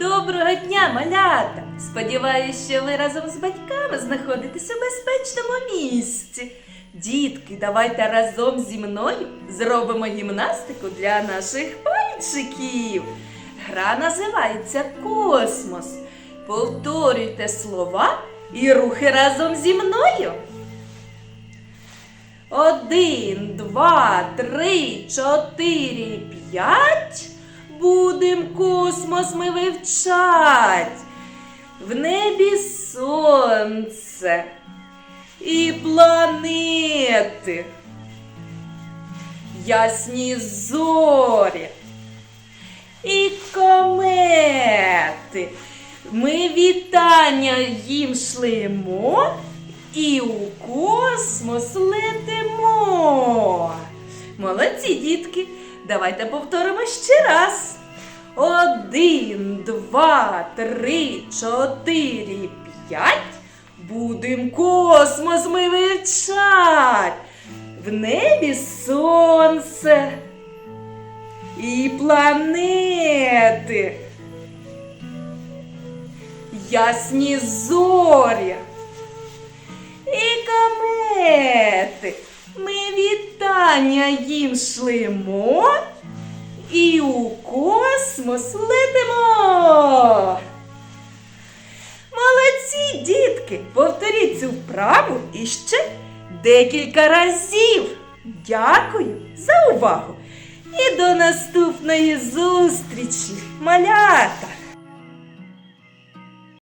Доброго дня, малята! Сподіваюсь, що ви разом з батьками знаходитесь у безпечному місці. Дітки, давайте разом зі мною зробимо гімнастику для наших пальчиків. Гра називається Космос. Повторюйте слова і рухи разом зі мною. Один, два, три, чотири, п'ять. Будем космос ми вивчать. В небі сонце і планети. Ясні зорі і комети. Ми вітання їм шлемо і у космос летимо. Молодці, дітки. Давайте повторимо ще раз. Один, два, три, чотири, п'ять. Будем космос ми вивчать. В небі сонце і планети. Ясні зорі і комети. Ми вітання їм шлемо і у космос летимо. Молодці, дітки! Повторіть цю вправу іще декілька разів. Дякую за увагу! І до наступної зустрічі, малята!